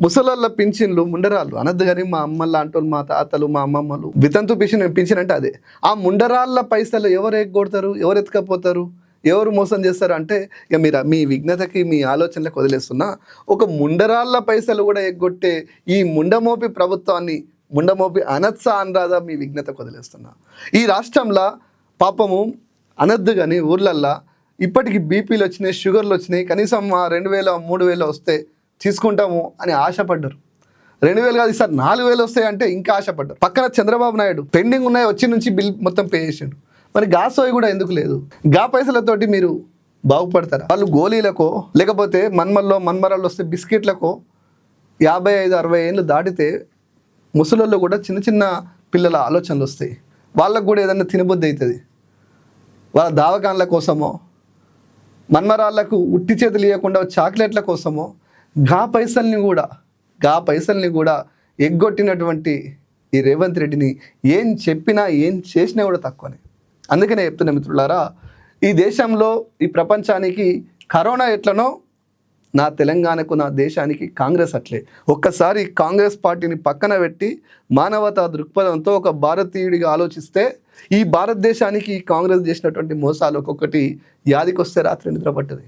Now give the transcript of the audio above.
ముసలాళ్ళ పింఛన్లు ముండరాళ్ళు. అనద్దు కానీ మా అమ్మ లాంటి మా తాతలు మా అమ్మమ్మలు. వితంతు పింఛన్ పింఛన్ అంటే అదే. ఆ ముండరాళ్ళ పైసలు ఎవరు ఎగ్గొడతారు? ఎవరు ఎత్తుకపోతారు? ఎవరు మోసం చేస్తారు? అంటే ఇక మీరు మీ విఘ్నతకి మీ ఆలోచనలకు వదిలేస్తున్నా ఒక ముండరాళ్ళ పైసలు కూడా ఎగ్గొట్టే ఈ ముండమోపి ప్రభుత్వాన్ని ముండమోపి అనత్స అనురాధ మీ విఘ్నతకు వదిలేస్తున్నా. ఈ రాష్ట్రంలో పాపము అనద్దు కానీ ఊర్లల్లో ఇప్పటికి బీపీలు వచ్చినాయి షుగర్లు వచ్చినాయి కనీసం ఆ రెండు వేల మూడు వేలు వస్తే తీసుకుంటాము అని ఆశపడ్డారు. రెండు వేలు కాదు సార్ నాలుగు వేలు వస్తాయి అంటే ఇంకా ఆశపడ్డారు. పక్కన చంద్రబాబు నాయుడు పెండింగ్ ఉన్నాయి వచ్చి నుంచి బిల్ మొత్తం పే చేసిండు. మరి గా సోయి కూడా ఎందుకు లేదు? గా పైసలతోటి మీరు బాగుపడతారా? వాళ్ళు గోళీలకో లేకపోతే మన్మల్లో మన్మరాల్లో వస్తే బిస్కెట్లకో యాభై ఐదు అరవై ఏళ్ళు దాటితే ముసలోళ్ళు కూడా చిన్న చిన్న పిల్లల ఆలోచనలు వస్తాయి. వాళ్ళకు కూడా ఏదైనా తినబుద్ధి అవుతుంది వాళ్ళ దావకాన్ల కోసమో మన్మరాళ్ళకు ఉట్టి చేతులు ఇవ్వకుండా చాక్లెట్ల కోసమో గా పైసల్ని కూడా గా పైసల్ని కూడా ఎగ్గొట్టినటువంటి ఈ రేవంత్ రెడ్డిని ఏం చెప్పినా ఏం చేసినా కూడా తక్కువనే. అందుకనే చెప్తున్నా మిత్రులారా ఈ దేశంలో ఈ ప్రపంచానికి కరోనా ఎట్లనో నా తెలంగాణకు నా దేశానికి కాంగ్రెస్ అట్లే. ఒక్కసారి కాంగ్రెస్ పార్టీని పక్కన పెట్టి మానవతా దృక్పథంతో ఒక భారతీయుడిగా ఆలోచిస్తే ఈ భారతదేశానికి ఈ కాంగ్రెస్ చేసినటువంటి మోసాలు ఒక్కొక్కటి యాదికొస్తే రాత్రి నిద్రపట్టది.